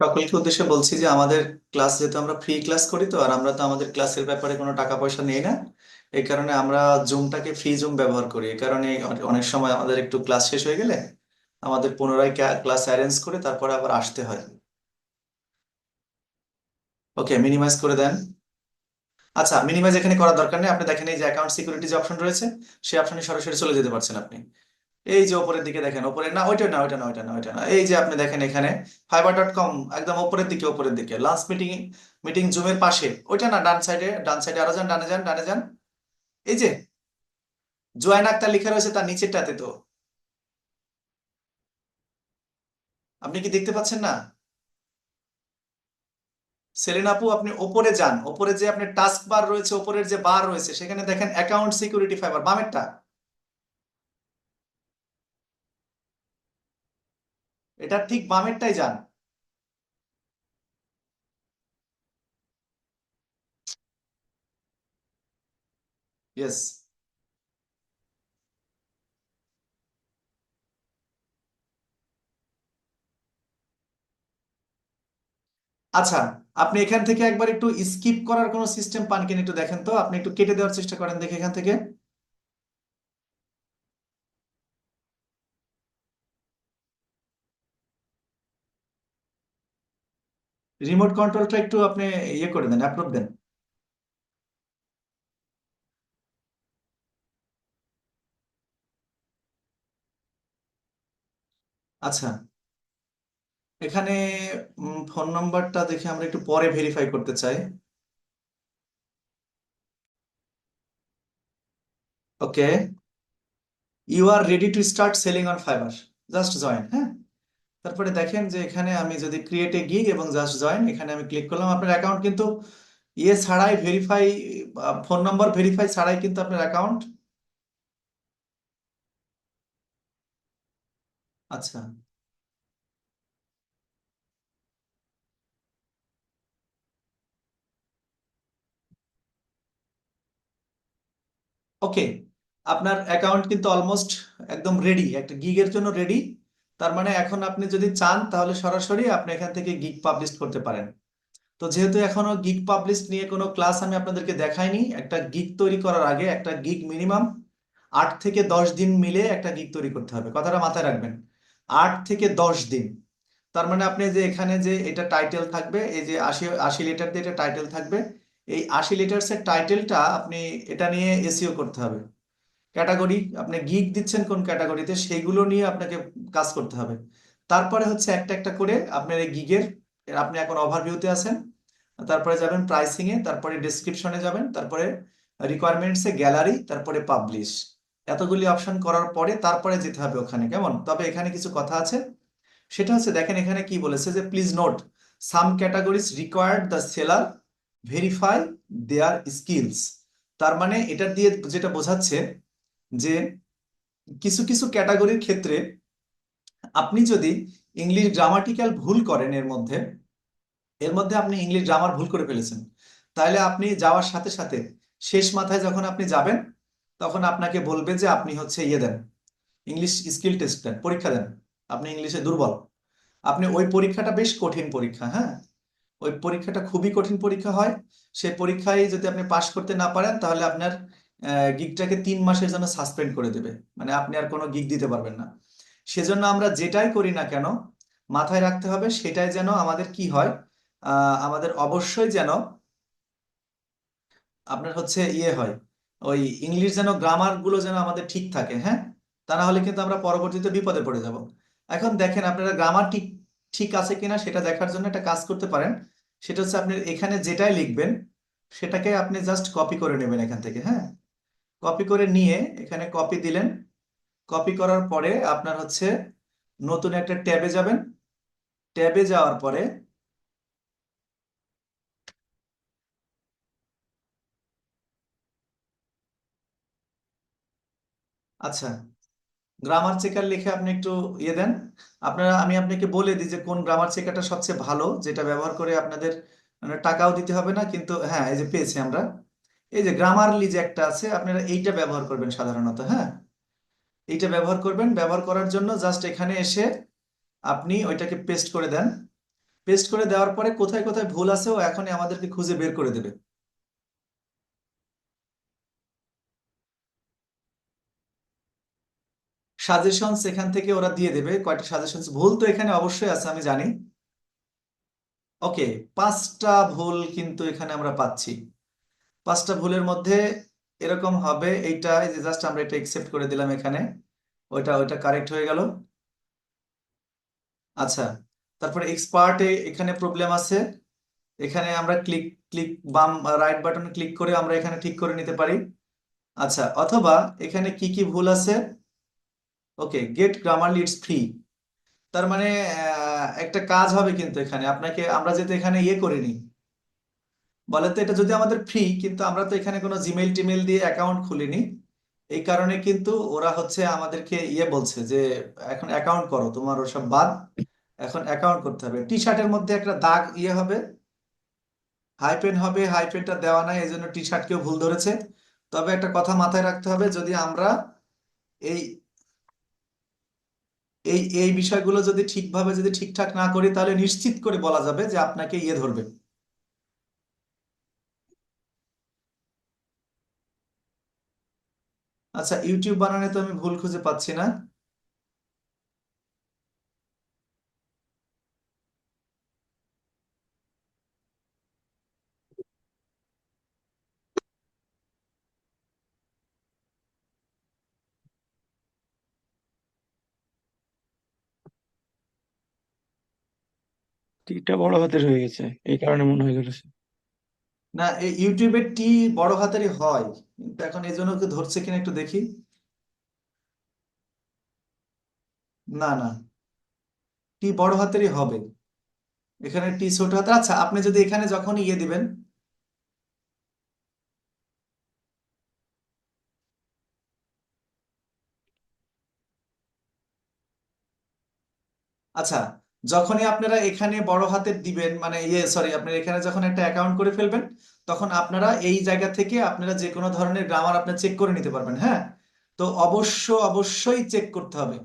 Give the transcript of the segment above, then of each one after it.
সকলকে উদ্দেশ্যে বলছি যে আমাদের ক্লাস যেহেতু আমরা ফ্রি ক্লাস করি তো, আর আমরা তো আমাদের ক্লাসের ব্যাপারে কোনো টাকা পয়সা নেই না। এই কারণে আমরা জুমটাকে ফ্রি জুম ব্যবহার করি। এই কারণে অনেক সময় আমাদের একটু ক্লাস শেষ হয়ে গেলে আমাদের পুনরায় ক্লাস অ্যারেঞ্জ করে তারপরে আবার আসতে হয়। ওকে মিনিমাইজ করে দেন। আচ্ছা মিনিমাইজ এখানে করার দরকার নেই। আপনি দেখেন এই যে অ্যাকাউন্ট সিকিউরিটি যে অপশন রয়েছে, সেই অপশনে সরাসরি চলে যেতে পারছেন আপনি। এই যে উপরের দিকে দেখেন উপরে না, ওইটা না ওইটা না ওইটা না ওইটা না। এই যে আপনি দেখেন এখানে ফাইবার ডট কম একদম উপরের দিকে উপরের দিকে। লাস্ট মিটিং মিটিং জুমের পাশে। ওইটা না, ডান সাইডে ডান সাইডে আরও যান, ডানে যান ডানে যান। এই যে জোয়ান আক্তার লেখা রয়েছে তার নিচেরটাতে তো। আপনি কি দেখতে পাচ্ছেন না? সেলিন আপু, আপনি ওপরে যান। ওপরে যে আপনি টাস্ক বার রয়েছে, ওপরের যে বার রয়েছে, সেখানে দেখেন অ্যাকাউন্ট সিকিউরিটি ফাইবার বামেরটা। এটা ঠিক বামেরটাই যান। আচ্ছা আপনি এখান থেকে একবার একটু স্কিপ করার কোনো সিস্টেম পান কিনা একটু দেখেন তো। আপনি একটু কেটে দেওয়ার চেষ্টা করেন দেখে এখান থেকে। রিমোট কন্ট্রোলটা একটু আপনি ইয়ে করে দেন অ্যাপ্রুভ দেন। আচ্ছা। এখানে ফোন নাম্বারটা দেখে আমরা একটু পরে ভেরিফাই করতে চাই। Okay you are ready to start selling on Fiverr just join হ্যাঁ? তারপরে দেখেন যে এখানে আমি যদি ক্রিয়েট গিগ এবং জাস্ট জয়েন এখানে আমি ক্লিক করলাম, আপনার অ্যাকাউন্ট কিন্তু ইয়ে ছাড়াই ভেরিফাই ফোন নম্বর ভেরিফাই ছাড়াই কিন্তু আপনার অ্যাকাউন্ট আচ্ছা। ওকে আপনার অ্যাকাউন্ট কিন্তু অলমোস্ট একদম রেডি একটা গিগের জন্য রেডি তার মানে এখন আপনি যদি চান, তাহলে সরাসরি আপনি এখান থেকে গিগ পাবলিশ করতে পারেন। তো যেহেতু এখনও গিগ পাবলিশ নিয়ে কোনো ক্লাস আমি আপনাদেরকে দেখাইনি, একটা গিগ তৈরি করার আগে একটা গিগ মিনিমাম আট থেকে দশ দিন মিলে একটা গিগ তৈরি করতে হবে। কথাটা মাথায় রাখবেন। আট থেকে দশ দিন। তার মানে আপনি যে এখানে যে এটা টাইটেল থাকবে, এই যে আশি আশি লিটার দিয়ে এটা টাইটেল থাকবে, এই আশি লিটার্সের টাইটেলটা আপনি এটা নিয়ে এসিও করতে হবে। ক্যাটাগরি, আপনি গিগ দিচ্ছেন কোন ক্যাটাগরিতে সেইগুলো নিয়ে আপনাকে কাজ করতে হবে। তারপরে হচ্ছে একটা একটা করে আপনার এই গিগের, আপনি এখন ওভারভিউতে আছেন, তারপরে যাবেন প্রাইসিং এ তারপরে ডেসক্রিপশনে যাবেন, তারপরে রিকোয়ারমেন্টসে গ্যালারি তারপরে পাবলিশ এতগুলি অপশন করার পরে তারপরে যেতে হবে ওখানে, কেমন? তবে এখানে কিছু কথা আছে। সেটা হচ্ছে দেখেন এখানে কি বলেছে যে please note some categories required the seller verify their skills তার মানে এটা দিয়ে যেটা বোঝাচ্ছে যে কিছু কিছু ক্যাটাগরির ক্ষেত্রে আপনি যদি ইংলিশ গ্রামাটিক্যাল ভুল করেন এর মধ্যে এর মধ্যে আপনি ইংলিশ গ্রামার ভুল করে ফেলেছেন, তাহলে আপনি যাওয়ার সাথে সাথে শেষ মাথায় যখন আপনি যাবেন, তখন আপনাকে বলবে যে আপনি হচ্ছে ইয়ে দেন, ইংলিশ স্কিল টেস্ট দেন, পরীক্ষা দেন, আপনি ইংলিশে দুর্বল। আপনি ওই পরীক্ষাটা বেশ কঠিন পরীক্ষা হ্যাঁ? ওই পরীক্ষাটা খুবই কঠিন পরীক্ষা হয়। সেই পরীক্ষায় যদি আপনি পাশ করতে না পারেন, তাহলে আপনার গিগটাকে তিন মাসের জন্য সাসপেন্ড করে দেবে। মানে আপনি আর কোনো গিগ দিতে পারবেন না। সেজন্য আমরা যেটাই করি না কেন, মাথায় রাখতে হবে সেটাই যেন আমাদের কি হয় আমাদের অবশ্যই যেন আপনার হচ্ছে ইয়ে হয়, ওই ইংলিশ যেন গ্রামারগুলো যেন আমাদের ঠিক থাকে হ্যাঁ? তা না হলে কিন্তু আমরা পরবর্তীতে বিপদে পড়ে যাব। এখন দেখেন আপনারা গ্রামার ঠিক ঠিক আছে কিনা সেটা দেখার জন্য একটা কাজ করতে পারেন। সেটা হচ্ছে আপনি এখানে যেটাই লিখবেন, সেটাকে আপনি জাস্ট কপি করে নেবেন এখান থেকে হ্যাঁ? কপি করে নিয়ে এখানে কপি দিলেন। কপি করার পরে আপনার হচ্ছে নতুন একটা ট্যাবে যাবেন। ট্যাবে যাওয়ার পরে আচ্ছা গ্রামার চেকার লিখে আপনি একটু ইয়ে দেন। আপনারা, আমি আপনাকে বলে দিই যে কোন গ্রামার চেকারটা সবচেয়ে ভালো, যেটা ব্যবহার করে আপনাদের মানে টাকাও দিতে হবে না, কিন্তু হ্যাঁ এই যে পেয়েছি আমরা। এই যে গ্রামারলি যে একটা আছে, আপনারা এইটা ব্যবহার করবেন সাধারণত হ্যাঁ? এইটা ব্যবহার করবেন, ব্যবহার করার জন্য জাস্ট এখানে এসে আপনি ওইটাকে পেস্ট করে দেন। পেস্ট করে দেওয়ার পরে কোথায় কোথায় ভুল আছে, ও এখনই আমাদেরকে খুঁজে বের করে দেবে। সাজেশনস এখান থেকে ওরা দিয়ে দেবে, কয়টা সাজেশনস ভুল তো এখানে অবশ্যই আছে, আমি জানি। ওকে পাঁচটা ভুল কিন্তু এখানে আমরা পাচ্ছি। পাঁচটা ভুলের মধ্যে এরকম হবে, এইটা, এই যে জাস্ট আমরা এটা একসেপ্ট করে দিলাম এখানে, ওইটা ওইটা কারেক্ট হয়ে গেল। আচ্ছা তারপরে এক্সপার্টে এখানে প্রবলেম আছে। এখানে আমরা ক্লিক ক্লিক বাম রাইট বাটন ক্লিক করে আমরা এখানে ঠিক করে নিতে পারি। আচ্ছা অথবা এখানে কি কি ভুল আছে? Okay get grammar leads free তার মানে একটা কাজ হবে কিন্তু এখানে। আপনাকে, আমরা যেহেতু এখানে ইয়ে করিনি বলে তো এটা যদি আমাদের ফ্রি কিন্তু আমরা তো এখানে কোনো জিমেইল টিমেল দিয়ে অ্যাকাউন্ট খুলিনি। এই কারণে কিন্তু ওরা হচ্ছে আমাদেরকে ইয়ে বলছে যে, এখন অ্যাকাউন্ট করো, তোমার ওসব বাদ, এখন অ্যাকাউন্ট করতে হবে। টি শার্টের মধ্যে একটা দাগ ইয়ে হবে হাইপেন হবে হাইপেনটা দেওয়া নাই, এই জন্য টি শার্ট শার্টকেও ভুল ধরেছে। তবে একটা কথা মাথায় রাখতে হবে, যদি আমরা এই এই এই বিষয়গুলো যদি ঠিকভাবে যদি ঠিকঠাক না করি, তাহলে নিশ্চিত করে বলা যাবে যে আপনাকে ইয়ে ধরবে। আচ্ছা ইউটিউব বানানে তো আমি ভুল খুঁজে পাচ্ছি না। টিটা বড় হাতের হয়ে গেছে এই কারণে মনে হয় করেছে না এই ইউটিউবের টি বড় হাতেরই হয়। কিন্তু এখন এই জন্য ধরছে কিনা একটু দেখি। না না। টি বড় হাতেরই হবে। এখানে টি ছোট হাতের। আচ্ছা আপনি যদি এখানে যখন ইয়ে দিবেন। আচ্ছা যখনই আপনারা এখানে বড় হাতের দিবেন মানে ইয়ে সরি আপনারা এখানে যখন একটা অ্যাকাউন্ট করে ফেলবেন, তখন আপনারা এই জায়গা থেকে আপনারা যে কোনো ধরনের গ্রামার আপনি চেক করে নিতে পারবেন হ্যাঁ? তো অবশ্য, অবশ্যই চেক করতে হবে।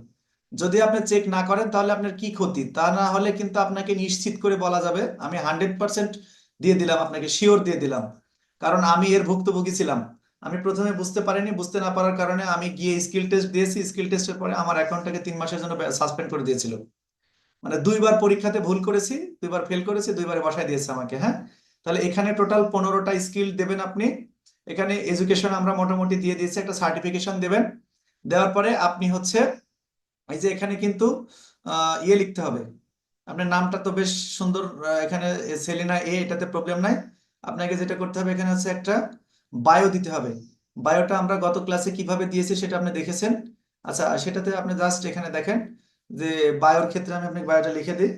যদি আপনি চেক না করেন, তাহলে আপনার কি ক্ষতি? তা না হলে কিন্তু আপনাকে নিশ্চিত করে বলা যাবে, আমি হান্ড্রেড পার্সেন্ট দিয়ে দিলাম, আপনাকে শিওর দিয়ে দিলাম। কারণ আমি এর ভুক্তভোগী ছিলাম। আমি প্রথমে বুঝতে পারিনি, বুঝতে না পারার কারণে আমি গিয়ে স্কিল টেস্ট দিয়েছি। স্কিল টেস্টের পরে আমার অ্যাকাউন্টটাকে তিন মাসের জন্য সাসপেন্ড করে দিয়েছিল। মানে দুইবার পরীক্ষাতে ভুল করেছি, দুইবার ফেল করেছি, দুইবারে বসায় দিয়েছে আমাকে হ্যাঁ? তাহলে এখানে টোটাল পনেরোটা স্কিল দেবেন আপনি। এখানে এডুকেশন আমরা মোটামুটি দিয়ে দিয়েছি, একটা সার্টিফিকেশন দেবেন। দেওয়ার পরে আপনি হচ্ছে, এই যে এখানে কিন্তু ইয়ে লিখতে হবে। আপনার নামটা তো বেশ সুন্দর এখানে সেলিনা এ, এটাতে প্রবলেম নাই। আপনাকে যেটা করতে হবে, এখানে হচ্ছে একটা বায়ো দিতে হবে। বায়োটা আমরা গত ক্লাসে কীভাবে দিয়েছি সেটা আপনি দেখেছেন? আচ্ছা সেটাতে আপনি জাস্ট এখানে দেখেন। যে বায়োর ক্ষেত্রে আমি আপনাকে বায়োটা লিখে দিই।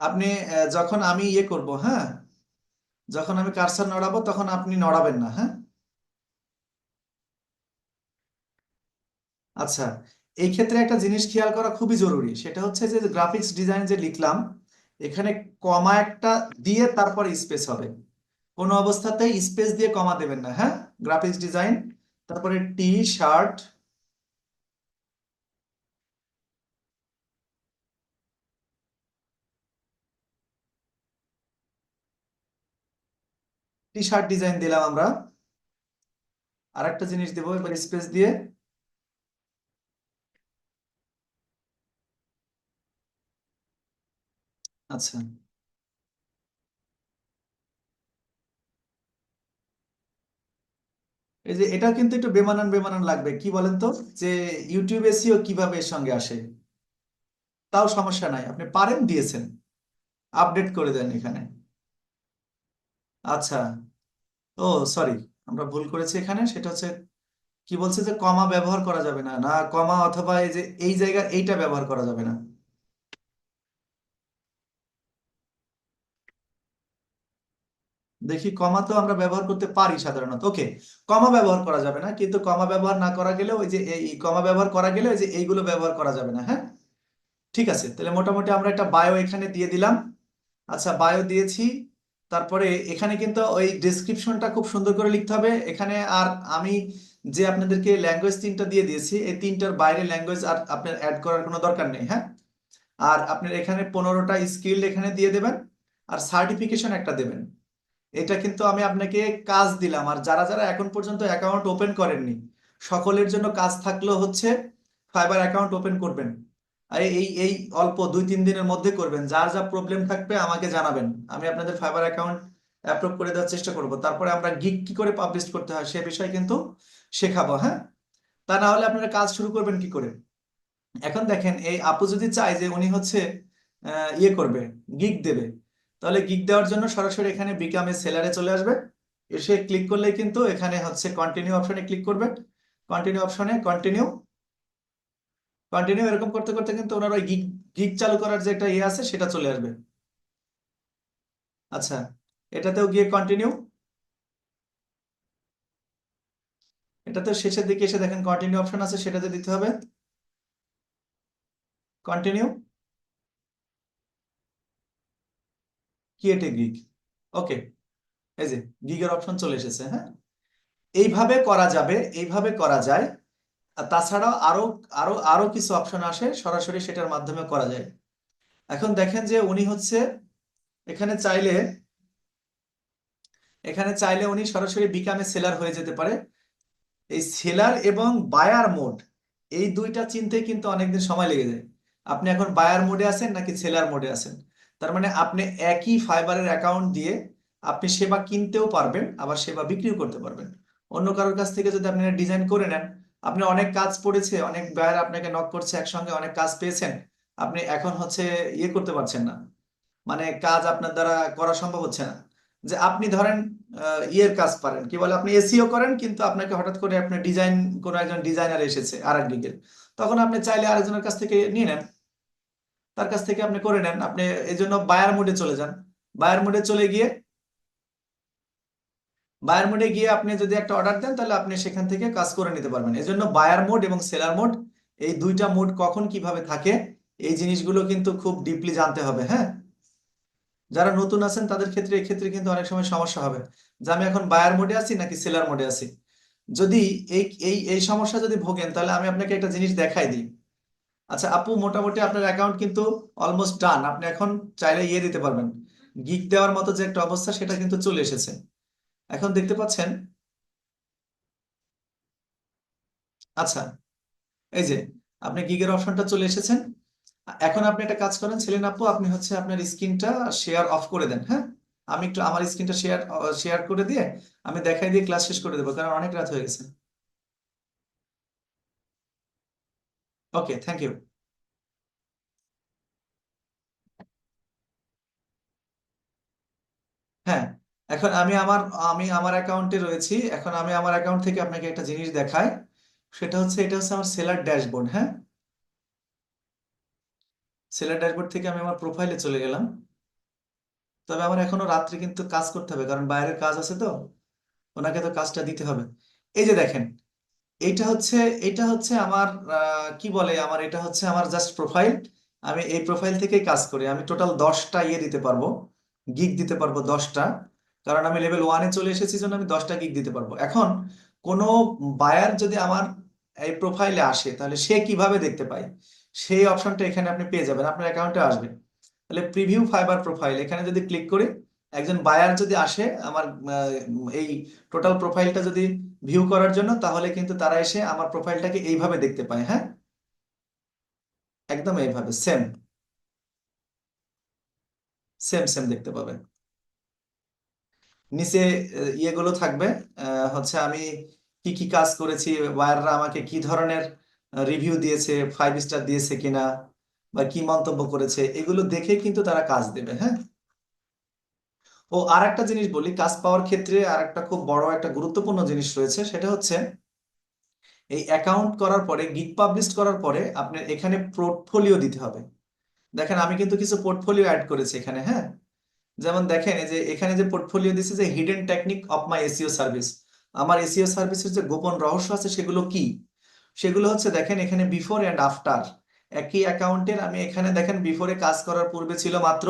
আপনি যখন আমি ইয়ে করব হ্যাঁ? যখন আমি কারসার নড়াবো, তখন আপনি নড়াবেন না হ্যাঁ? আচ্ছা এই ক্ষেত্রে একটা জিনিস খেয়াল করা খুবই জরুরি। সেটা হচ্ছে যে গ্রাফিক্স ডিজাইন যে লিখলাম এখানে কমা একটা দিয়ে তারপর স্পেস হবে। কোনো অবস্থাতে স্পেস দিয়ে কমা দেবেন না হ্যাঁ? গ্রাফিক্স ডিজাইন, তারপরে T, shirt T shirt design দিলাম আমরা। আর একটা জিনিস দেবো, এবার স্পেস দিয়ে আচ্ছা এই যে এটা কিন্তু একটু বেমানান বেমানান লাগবে। কি বলেন তো? যে ইউটিউব এসইও কীভাবে এর সঙ্গে আসে? তাও সমস্যা নাই। আপনি পারেন, দিয়েছেন। আপডেট করে দেন এখানে। আচ্ছা। ও সরি আমরা ভুল করেছি এখানে। সেটা হচ্ছে, কি বলছে যে কমা ব্যবহার করা যাবে না। না, কমা অথবা এই যে, এই জায়গা এইটা ব্যবহার করা যাবে না। দেখি কমা তো আমরা ব্যবহার করতে পারি সাধারণত। ওকে, কমা ব্যবহার করা যাবে না, কিন্তু কমা ব্যবহার না করা গেলে ওই যে এই কমা ব্যবহার করা গেলে ওই যে এইগুলো ব্যবহার করা যাবে না হ্যাঁ? ঠিক আছে, তাহলে মোটামুটি আমরা একটা বায়ো এখানে দিয়ে দিলাম। আচ্ছা বায়ো দিয়েছি, তারপরে এখানে কিন্তু ওই ডেসক্রিপশনটা খুব সুন্দর করে লিখতে হবে। এখানে আর আমি যে আপনাদেরকে ল্যাঙ্গুয়েজ তিনটা দিয়ে দিয়েছি, এই তিনটার বাইরে ল্যাঙ্গুয়েজ আর আপনার অ্যাড করার কোনো দরকার নেই হ্যাঁ? আর আপনার এখানে পনেরোটা স্কিল এখানে দিয়ে দেবেন, আর সার্টিফিকেশন একটা দেবেন। এটা কিন্তু আমি আপনাকে কাজ দিলাম। আর যারা যারা এখন পর্যন্ত অ্যাকাউন্ট ওপেন করেননি, সকলের জন্য কাজ থাকলেও হচ্ছে ফাইবার অ্যাকাউন্ট ওপেন করবেন। আর এই এই অল্প দুই, তিন দিনের মধ্যে করবেন। যার, যা প্রবলেম থাকবে আমাকে জানাবেন। আমি আপনাদের ফাইবার অ্যাকাউন্ট অ্যাপ্রুভ করে দেওয়ার চেষ্টা করব। তারপরে আমরা গিগ কি করে পাবলিশ করতে হয় সে বিষয়ে কিন্তু শেখাবো হ্যাঁ? তা না হলে আপনারা কাজ শুরু করবেন কি করে? এখন দেখেন, এই আপু যদি চায় যে উনি হচ্ছে ইয়ে করবে গিগ দেবে তাহলে গিগ দেওয়ার জন্য সরাসরি এখানে বিকামে সেলারে চলে আসবে। এসে ক্লিক করলে কিন্তু এখানে হচ্ছে কন্টিনিউ অপশনে ক্লিক করবে। কন্টিনিউ অপশনে কন্টিনিউ কন্টিনিউ এরকম করতে করতে কিন্তু ওনার ওই গিগ গিগ চালু করার যে একটা ইয়ে আছে, সেটা চলে আসবে। আচ্ছা এটাতেও গিয়ে কন্টিনিউ এটাতে শেষের দিকে এসে দেখেন কন্টিনিউ অপশন আছে, সেটাতে দিতে হবে। Continue create a gig okay এই যে গিগের অপশন চলে এসেছে হ্যাঁ? এইভাবে করা যাবে, এইভাবে করা যায়। তাছাড়াও আরও আরও আরও কিছু অপশন আসে, সরাসরি সেটার মাধ্যমে করা যায়। এখন দেখেন যে উনি হচ্ছে, এখানে চাইলে এখানে চাইলে উনি সরাসরি বিকামে সেলার হয়ে যেতে পারে। এই সেলার এবং বায়ার মোড এই দুইটা চিনতে কিন্তু অনেকদিন সময় লেগে যায়। আপনি এখন বায়ার মোডে আছেন নাকি সেলার মোডে আছেন? তার মানে আপনি একই ফাইবারের অ্যাকাউন্ট দিয়ে আপনি সেবা কিনতেও পারবেন, আবার সেবা বিক্রিও করতে পারবেন। অন্য কারোর কাছ থেকে যদি আপনি ডিজাইন করে নেন, আপনি অনেক কাজ পড়েছে, অনেক বায়ার আপনাকে নক করছে, একসঙ্গে অনেক কাজ পেয়েছেন, আপনি এখন হচ্ছে ইয়ে করতে পারছেন না। মানে কাজ আপনার দ্বারা করা সম্ভব হচ্ছে না। যে আপনি ধরেন ইয়ের কাজ পারেন, কি বলে, আপনি এসিও করেন, কিন্তু আপনাকে হঠাৎ করে আপনার ডিজাইন কোনো একজন ডিজাইনার এসেছে আর এক তখন আপনি চাইলে আরেকজনের কাছ থেকে নিয়ে নেন। তার কাছ থেকে আপনি করে নেন। আপনি এই জন্য বায়ার মোডে চলে যান। বায়ার মোডে চলে গিয়ে বায়ার মোডে গিয়ে আপনি যদি একটা অর্ডার দেন, তাহলে আপনি সেখান থেকে কাজ করে নিতে পারবেন। এই জন্য বায়ার মোড এবং সেলার মোড এই দুইটা মোড কখন কীভাবে থাকে, এই জিনিসগুলো কিন্তু খুব ডিপলি জানতে হবে হ্যাঁ? যারা নতুন আছেন, তাদের ক্ষেত্রে, এক্ষেত্রে কিন্তু অনেক সময় সমস্যা হবে। যে আমি এখন বায়ার মোডে আছি নাকি সেলার মোডে আছি? যদি এই এই সমস্যা যদি ভোগেন, তাহলে আমি আপনাকে একটা জিনিস দেখাই দিই। আচ্ছা আপু, মোটামুটি আপনার অ্যাকাউন্ট কিন্তু অলমোস্ট ডান আপনি এখন চাইলে ইয়ে দিতে পারবেন। গিগ দেওয়ার মতো যে একটা অবস্থা, সেটা কিন্তু চলে এসেছে। এখন দেখতে পাচ্ছেন আচ্ছা এই যে আপনি গিগের অপশনটা চলে এসেছেন। এখন আপনি একটা কাজ করেন ছেলেন আপু, আপনি হচ্ছে আপনার স্ক্রিনটা শেয়ার অফ করে দেন হ্যাঁ? আমি একটু আমার স্ক্রিনটা শেয়ার শেয়ার করে দিয়ে আমি দেখাই দিয়ে ক্লাস শেষ করে দেবো, কারণ অনেক রাত হয়ে গেছে। ওকে থ্যাংক ইউ হ্যাঁ এখন আমি আমার আমি আমার অ্যাকাউন্টে রয়েছি। এখন আমি আমার অ্যাকাউন্ট থেকে আপনাকে একটা জিনিস দেখাই। সেটা হচ্ছে, এটা হচ্ছে আমার সেলার ড্যাশবোর্ড হ্যাঁ? সেলার ড্যাশবোর্ড থেকে আমি আমার প্রোফাইলে চলে গেলাম। তবে আমার এখনও রাত্রে কিন্তু কাজ করতে হবে, কারণ বাইরের কাজ আছে তো। ওনাকে তো কাজটা দিতে হবে। এই যে দেখেন এইটা হচ্ছে, এটা হচ্ছে আমার কি বলে আমার, এটা হচ্ছে আমার জাস্ট প্রোফাইল আমি এই প্রোফাইল থেকেই কাজ করি। আমি টোটাল দশটা ইয়ে দিতে পারব গিগ দিতে পারব দশটা। কারণ আমি লেভেল ওয়ানে চলে এসেছি জন্য আমি দশটা গিগ দিতে পারব। এখন কোনো বায়ার যদি আমার এই প্রোফাইলে আসে, তাহলে সে কীভাবে দেখতে পায়? সেই অপশনটা এখানে আপনি পেয়ে যাবেন। আপনার অ্যাকাউন্টে আসবে। তাহলে প্রিভিউ ফাইবার প্রোফাইল এখানে যদি ক্লিক করি একজন বায়ার যদি আসে, আমার এই টোটাল প্রোফাইলটা যদি ভিউ করার জন্য, তাহলে কিন্তু তারা এসে আমার প্রোফাইলটাকে এইভাবে দেখতে পায় হ্যাঁ? একদম এইভাবে সেম সেম সেম দেখতে পাবে। নিচে ইয়েগুলো থাকবে হচ্ছে আমি কি কি কাজ করেছি বায়াররা আমাকে কি ধরনের রিভিউ দিয়েছে ফাইভ স্টার দিয়েছে কিনা, বা কি মন্তব্য করেছে, এগুলো দেখে কিন্তু তারা কাজ দেবে হ্যাঁ? ও আর একটা জিনিস বলি, কাজ পাওয়ার ক্ষেত্রে আর একটা খুব বড় একটা গুরুত্বপূর্ণ জিনিস রয়েছে, সেটা হচ্ছে এই অ্যাকাউন্ট করার পরে গিগ পাবলিশ করার পরে আপনার এখানে পোর্টফোলিও দিতে হবে। দেখেন, আমি কিন্তু কিছু পোর্টফোলিও অ্যাড করেছি এখানে হ্যাঁ? যেমন দেখেন যে এখানে যে পোর্টফোলিও দিছে যে hidden technique of my SEO service আমার এসইও সার্ভিসের যে গোপন রহস্য আছে, সেগুলো কি? সেগুলো হচ্ছে দেখেন, এখানে বিফোর অ্যান্ড আফটার একই অ্যাকাউন্টের আমি এখানে দেখেন বিফোরে কাজ করার পূর্বে ছিল মাত্র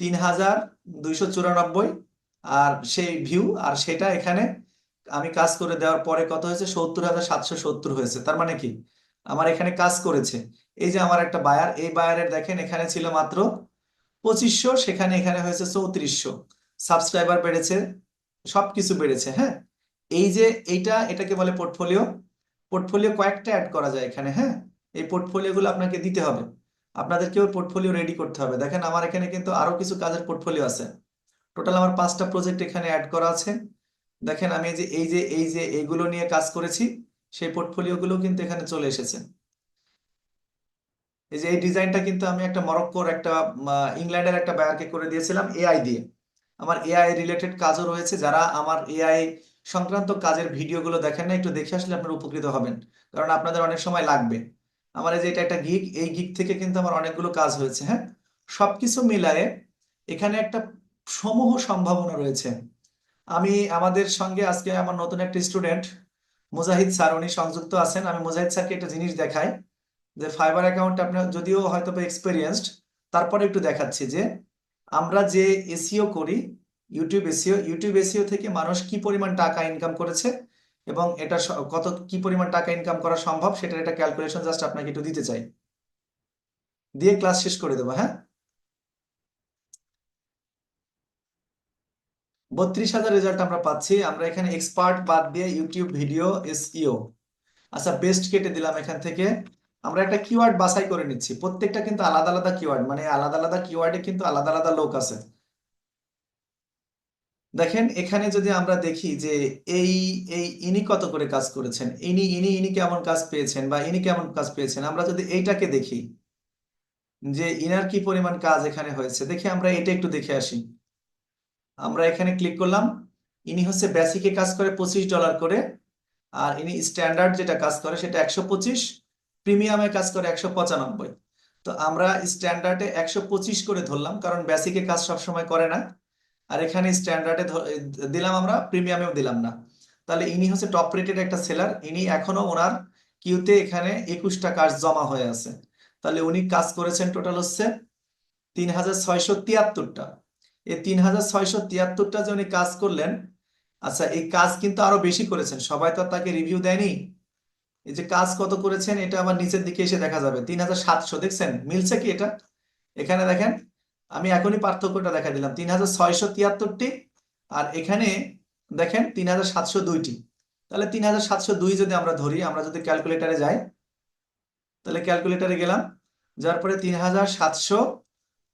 তিন হাজার দুইশো চুরানব্বই আর সেই ভিউ আর সেটা এখানে আমি কাজ করে দেওয়ার পরে কত হয়েছে? সত্তর হাজার সাতশো সত্তর হয়েছে। তার মানে কি? আমার এখানে কাজ করেছে। এই যে আমার একটা বায়ার এই বায়ারের দেখেন এখানে ছিল মাত্র পঁচিশশো, সেখানে এখানে হয়েছে চৌত্রিশশো। সাবস্ক্রাইবার বেড়েছে, সবকিছু বেড়েছে হ্যাঁ? এই যে এইটা, এটাকে বলে পোর্টফোলিও পোর্টফোলিও কয়েকটা অ্যাড করা যায় এখানে হ্যাঁ? এই পোর্টফোলিও গুলো আপনাকে দিতে হবে। আপনাদেরকেও পোর্টফোলিও রেডি করতে হবে। দেখেন, আমার এখানে কিন্তু আরও কিছু কাজের পোর্টফোলিও আছে। টোটাল আমার পাঁচটা প্রজেক্ট এখানে অ্যাড করা আছে। দেখেন, আমি যে, এই যে এই যে এইগুলো নিয়ে কাজ করেছি, সেই পোর্টফোলিও গুলো কিন্তু এখানে চলে এসেছে। এই যে, এই ডিজাইনটা কিন্তু আমি একটা মরক্কোর একটা ইংল্যান্ডের একটা বায়ারকে করে দিয়েছিলাম এআই দিয়ে। আমার এআই রিলেটেড কাজও রয়েছে। যারা আমার এআই সংক্রান্ত কাজের ভিডিওগুলো দেখেন না, একটু দেখে আসলে আপনারা উপকৃত হবেন। কারণ আপনাদের অনেক সময় লাগবে। আমার এই যে এটা একটা গিগ এই গিগ থেকে কিন্তু আমার অনেকগুলো কাজ হয়েছে হ্যাঁ? সবকিছু মিলায়ে এখানে একটা সমূহ সম্ভাবনা রয়েছে। আমি আমাদের সঙ্গে আজকে আমার নতুন একটা স্টুডেন্ট মুজাহিদ স্যার, উনি সংযুক্ত আছেন। আমি মুজাহিদ স্যারকে একটা জিনিস দেখাই, যে ফাইবার অ্যাকাউন্ট আপনার যদিও হয়তো এক্সপেরিয়েন্সড তারপরে একটু দেখাচ্ছি যে আমরা যে এসিও করি ইউটিউব এসিও ইউটিউব এসিও থেকে মানুষ কি পরিমাণ টাকা ইনকাম করেছে এবং এটা কত, কি পরিমাণ টাকা ইনকাম করা সম্ভব সেটার একটা ক্যালকুলেশন জাস্ট আপনাকে একটু দিতে চাই। দিয়ে ক্লাস শেষ করে দেবো হ্যাঁ? বত্রিশ হাজার রেজাল্ট আমরা পাচ্ছি। আমরা এখানে এক্সপার্ট বাদ দিয়ে ইউটিউব ভিডিও এসইও আচ্ছা বেস্ট কেটে দিলাম এখান থেকে। আমরা একটা কিওয়ার্ড বাছাই করে নিচ্ছি। প্রত্যেকটা কিন্তু আলাদা আলাদা কিওয়ার্ড মানে আলাদা আলাদা কিওয়ার্ডে কিন্তু আলাদা আলাদা লোক আছে। দেখেন, এখানে যদি আমরা দেখি যে এই এই ইনি কত করে কাজ করেছেন, ইনি ইনি ইনি কেমন কাজ পেয়েছেন বা ইনি কেমন কাজ পেয়েছেন, আমরা যদি এইটাকে দেখি যে ইনার কি পরিমাণ কাজ এখানে হয়েছে, দেখি আমরা এটা একটু দেখে আসি। আমরা এখানে ক্লিক করলাম, ইনি হচ্ছে বেসিকে কাজ করে পঁচিশ ডলার করে, আর ইনি স্ট্যান্ডার্ড যেটা কাজ করে সেটা একশো পঁচিশ প্রিমিয়ামে কাজ করে একশো পঁচানব্বই। তো আমরা স্ট্যান্ডার্ডে একশো পঁচিশ করে ধরলাম, কারণ বেসিকে কাজ সবসময় করে না। আর এখানে স্ট্যান্ডার্ডে দিলাম আমরা প্রিমিয়ামেও দিলাম না। তাহলে ইনি হচ্ছে টপ রেটেড একটা সেলার ইনি এখনও ওনার কিউতে এখানে একুশটা কাজ জমা হয়ে আছে। তাহলে উনি কাজ করেছেন টোটাল হচ্ছে তিন হাজার ছয়শো তিয়াত্তরটা। এই তিন হাজার ছয়শো তিয়াত্তরটা যে উনি কাজ করলেন আচ্ছা এই কাজ কিন্তু আরও বেশি করেছেন। সবাই তো তাকে রিভিউ দেয়নি। এই যে কাজ কত করেছেন, এটা আবার নিচের দিকে এসে দেখা যাবে। তিন হাজার সাতশো, দেখছেন? মিলছে কি এটা? এখানে দেখেন আমি এখনই পার্থক্যটা দেখা দিলাম। তিন হাজার ছয়শো তিয়াত্তরটি আর এখানে দেখেন তিন হাজার সাতশো দুইটি। তাহলে তিন হাজার সাতশো দুই যদি আমরা ধরি, আমরা যদি ক্যালকুলেটারে যাই, তাহলে ক্যালকুলেটারে গেলাম, যার পরে তিন হাজার সাতশো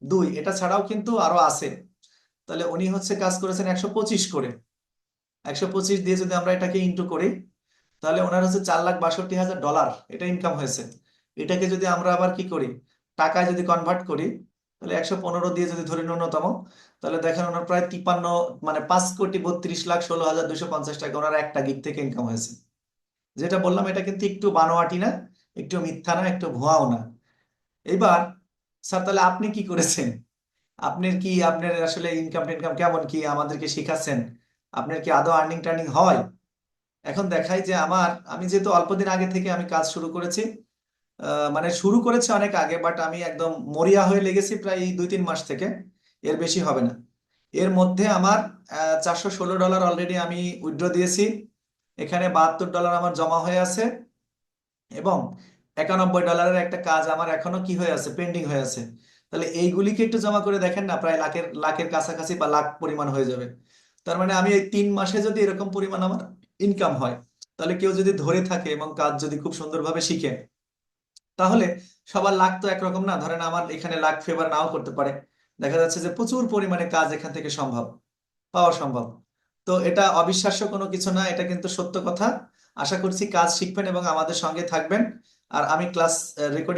দুই, এটা ছাড়াও কিন্তু আরও আছে। তাহলে উনি হচ্ছে কাজ করেছেন একশো পঁচিশ করে। একশো পঁচিশ দিয়ে যদি আমরা এটাকে ইন্টু করি, তাহলে ওনার হচ্ছে চার লাখ বাষট্টি হাজার ডলার, এটা ইনকাম হয়েছে। এটাকে যদি আমরা আবার কি করি, টাকায় যদি কনভার্ট করি তাহলে একশো পনেরো দিয়ে যদি ধরি ন্যূনতম, তাহলে দেখেন ওনার প্রায় তিপ্পান্ন মানে পাঁচ কোটি বত্রিশ লাখ ষোলো হাজার দুশো পঞ্চাশ টাকা ওনার একটা গিগ থেকে ইনকাম হয়েছে। যেটা বললাম, এটা কিন্তু একটু বানোয়াটি না, একটু মিথ্যা না, একটু ভুয়াও না। এবার, স্যার, তাহলে আপনি কি করেছেন? আপনার কি, আপনার আসলে ইনকাম টিনকাম কেমন কি, আমাদেরকে শিখাচ্ছেন? আপনার কি আদৌ আর্নিং টার্নিং হয়? এখন দেখাই যে আমার, আমি যেহেতু অল্পদিন আগে থেকে আমি কাজ শুরু করেছি মানে শুরু করেছে অনেক আগে বাট আমি একদম মরিয়া হয়ে লেগেছি প্রায় দুই তিন মাস থেকে। এর বেশি হবে না। এর মধ্যে আমার চারশো ষোলো ডলার অলরেডি আমি উইথড্র দিয়েছি। এখানে বাহাত্তর ডলার আমার জমা হয়ে আছে। এবং একানব্বই ডলারের একটা কাজ আমার এখনও কি হয়ে আছে পেন্ডিং হয়ে আছে। তাহলে এইগুলিকে একটু জমা করে দেখেন না, প্রায় লাখের লাখের কাছাকাছি বা লাখ পরিমাণ হয়ে যাবে। তার মানে আমি এই তিন মাসে যদি এরকম পরিমাণ আমার ইনকাম হয়, তাহলে কেউ যদি ধরে থাকে এবং কাজ যদি খুব সুন্দরভাবে শিখে তাহলে সবার লাখ তো একরকম না। ধরেন আমার এখানে লাখ ফেভার নাও করতে পারে। দেখা যাচ্ছে যে প্রচুর পরিমাণে কাজ এখান থেকে সম্ভব, পাওয়া সম্ভব। তো এটা অবিশ্বাস্য কোনো কিছু না, এটা কিন্তু সত্য কথা। আশা করছি কাজ শিখবেন এবং আমাদের সঙ্গে থাকবেন। আর আমি ক্লাস রেকর্ডিং